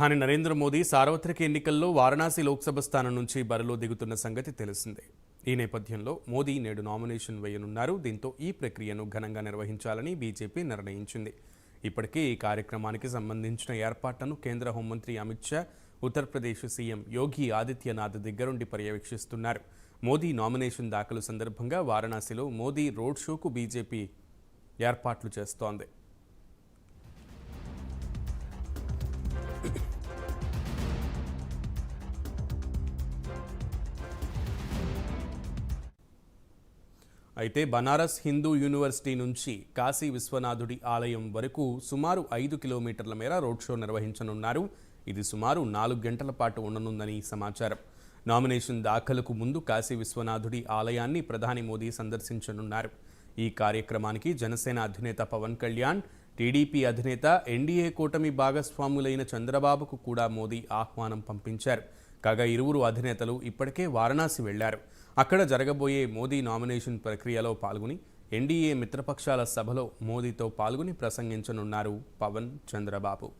ప్రధాని నరేంద్ర మోదీ సార్వత్రిక ఎన్నికల్లో వారణాసి లోక్సభ స్థానం నుంచి బరిలో దిగుతున్న సంగతి తెలిసిందే. ఈ నేపథ్యంలో మోదీ నేడు నామినేషన్ వేయనున్నారు. దీంతో ఈ ప్రక్రియను ఘనంగా నిర్వహించాలని బీజేపీ నిర్ణయించింది. ఇప్పటికే ఈ కార్యక్రమానికి సంబంధించిన ఏర్పాట్లను కేంద్ర హోంమంత్రి అమిత్ షా ఉత్తరప్రదేశ్ సీఎం యోగి ఆదిత్యనాథ్ దగ్గరుండి పర్యవేక్షిస్తున్నారు. మోదీ నామినేషన్ దాఖలు సందర్భంగా వారణాసిలో మోదీ రోడ్ షోకు బీజేపీ ఏర్పాట్లు చేస్తోంది. అయితే బనారస్ హిందూ యూనివర్సిటీ నుంచి కాశీ విశ్వనాథుడి ఆలయం వరకు సుమారు ఐదు కిలోమీటర్ల మేర రోడ్ షో నిర్వహించనున్నారు. ఇది సుమారు నాలుగు గంటల పాటు ఉండనుందని సమాచారం. నామినేషన్ దాఖలకు ముందు కాశీ విశ్వనాథుడి ఆలయాన్ని ప్రధాని మోదీ సందర్శించనున్నారు. ఈ కార్యక్రమానికి జనసేన అధినేత పవన్ కళ్యాణ్ టీడీపీ అధినేత ఎన్డీఏ కూటమి భాగస్వాములైన చంద్రబాబుకు కూడా మోదీ ఆహ్వానం పంపించారు. కాగా ఇరువురు అధినేతలు ఇప్పటికే వారణాసి వెళ్ళారు. అక్కడ జరగబోయే మోదీ నామినేషన్ ప్రక్రియలో పాల్గొని ఎన్డీఏ మిత్రపక్షాల సభలో మోదీతో పాల్గొని ప్రసంగించనున్నారు పవన్ చంద్రబాబు.